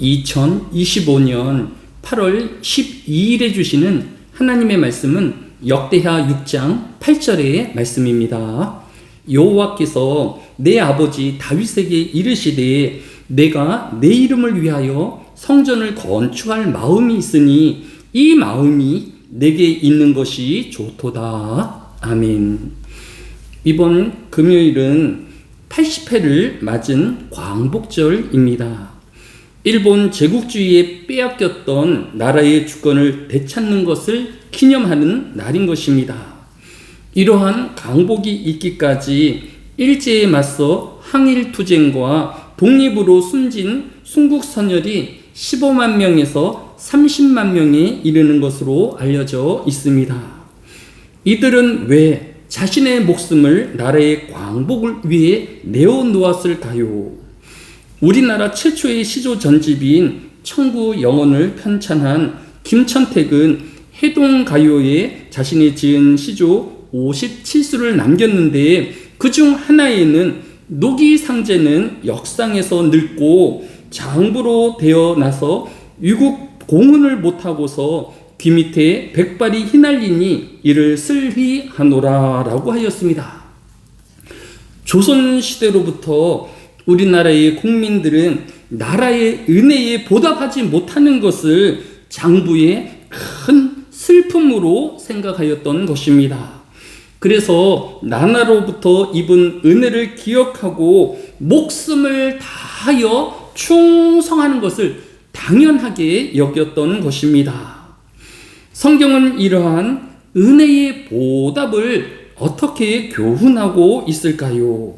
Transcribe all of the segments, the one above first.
2025년 8월 12일에 주시는 하나님의 말씀은 역대하 6장 8절의 말씀입니다. 여호와께서 내 아버지 다윗에게 이르시되 내가 내 이름을 위하여 성전을 건축할 마음이 있으니 이 마음이 내게 있는 것이 좋도다. 아멘. 이번 금요일은 80회를 맞은 광복절입니다. 일본 제국주의에 빼앗겼던 나라의 주권을 되찾는 것을 기념하는 날인 것입니다. 이러한 강복이 있기까지 일제에 맞서 항일투쟁과 독립으로 숨진 순국 선열이 15만 명에서 30만 명에 이르는 것으로 알려져 있습니다. 이들은 왜 자신의 목숨을 나라의 광복을 위해 내어놓았을까요? 우리나라 최초의 시조 전집인 청구 영혼을 편찬한 김천택은 해동가요에 자신이 지은 시조 57수를 남겼는데 그 중 하나에는 노기상제는 역상에서 늙고 장부로 되어나서 위국 공훈을 못하고서 귀 밑에 백발이 휘날리니 이를 슬히 하노라 라고 하였습니다. 조선시대로부터 우리나라의 국민들은 나라의 은혜에 보답하지 못하는 것을 장부의 큰 슬픔으로 생각하였던 것입니다. 그래서 나라로부터 입은 은혜를 기억하고 목숨을 다하여 충성하는 것을 당연하게 여겼던 것입니다. 성경은 이러한 은혜의 보답을 어떻게 교훈하고 있을까요?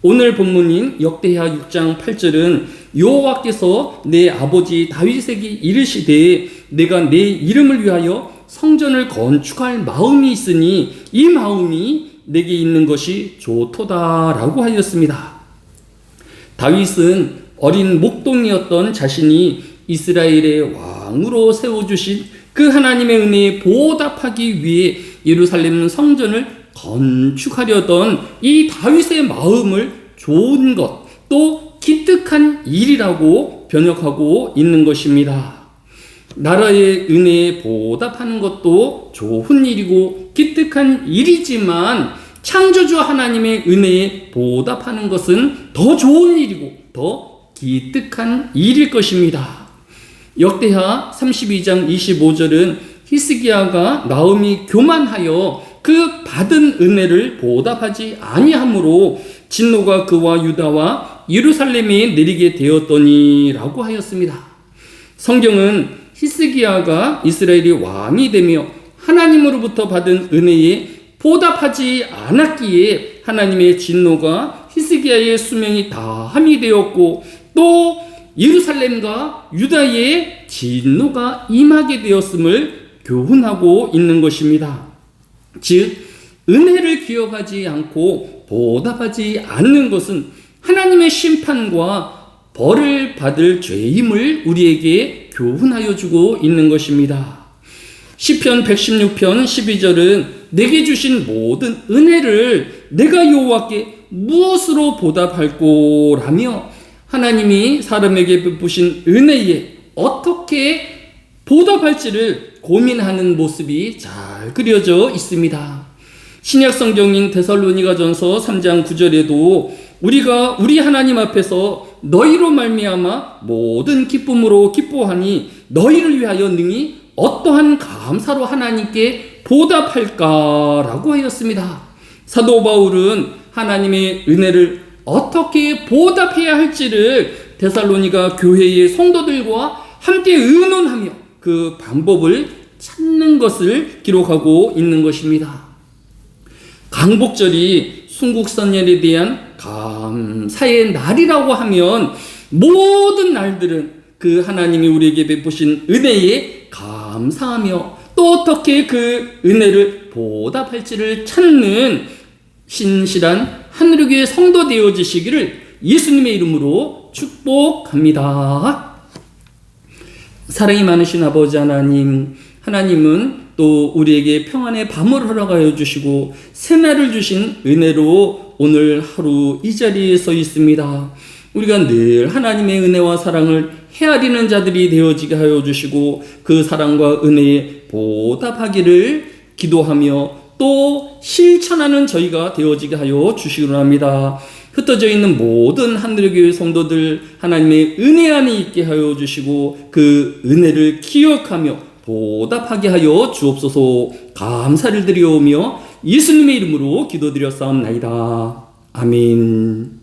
오늘 본문인 역대하 6장 8절은 여호와께서 내 아버지 다윗에게 이르시되 내가 내 이름을 위하여 성전을 건축할 마음이 있으니 이 마음이 내게 있는 것이 좋도다라고 하였습니다. 다윗은 어린 목동이었던 자신이 이스라엘의 왕으로 세워주신 그 하나님의 은혜에 보답하기 위해 예루살렘 성전을 건축하려던 이 다윗의 마음을 좋은 것, 또 기특한 일이라고 번역하고 있는 것입니다. 나라의 은혜에 보답하는 것도 좋은 일이고 기특한 일이지만 창조주 하나님의 은혜에 보답하는 것은 더 좋은 일이고 더 기특한 일일 것입니다. 역대하 32장 25절은 히스기야가 마음이 교만하여 그 받은 은혜를 보답하지 아니하므로 진노가 그와 유다와 예루살렘에 내리게 되었더니라고 하였습니다. 성경은 히스기야가 이스라엘의 왕이 되며 하나님으로부터 받은 은혜에 보답하지 않았기에 하나님의 진노가 히스기야의 수명이 다 함이 되었고 또 예루살렘과 유다의 진노가 임하게 되었음을 교훈하고 있는 것입니다. 즉 은혜를 기억하지 않고 보답하지 않는 것은 하나님의 심판과 벌을 받을 죄임을 우리에게 교훈하여 주고 있는 것입니다. 시편 116편 12절은 내게 주신 모든 은혜를 내가 여호와께 무엇으로 보답할꼬라며 하나님이 사람에게 베푸신 은혜에 어떻게 보답할지를 고민하는 모습이 잘 그려져 있습니다. 신약 성경인 데살로니가전서 3장 9절에도 우리가 우리 하나님 앞에서 너희로 말미암아 모든 기쁨으로 기뻐하니 너희를 위하여 능히 어떠한 감사로 하나님께 보답할까라고 하였습니다. 사도 바울은 하나님의 은혜를 어떻게 보답해야 할지를 데살로니가 교회의 성도들과 함께 의논하며 그 방법을 찾는 것을 기록하고 있는 것입니다. 강복절이 순국선열에 대한 감사의 날이라고 하면 모든 날들은 그 하나님이 우리에게 베푸신 은혜에 감사하며 또 어떻게 그 은혜를 보답할지를 찾는 신실한 하늘교회 성도 되어지시기를 예수님의 이름으로 축복합니다. 사랑이 많으신 아버지 하나님, 하나님은 또 우리에게 평안의 밤을 허락하여 주시고 새날을 주신 은혜로 오늘 하루 이 자리에 서 있습니다. 우리가 늘 하나님의 은혜와 사랑을 헤아리는 자들이 되어지게 하여 주시고 그 사랑과 은혜에 보답하기를 기도하며 또 실천하는 저희가 되어지게 하여 주시기로 합니다. 흩어져 있는 모든 하늘의 교회 성도들 하나님의 은혜 안에 있게 하여 주시고 그 은혜를 기억하며 보답하게 하여 주옵소서 감사를 드리오며 예수님의 이름으로 기도드렸사옵나이다. 아멘.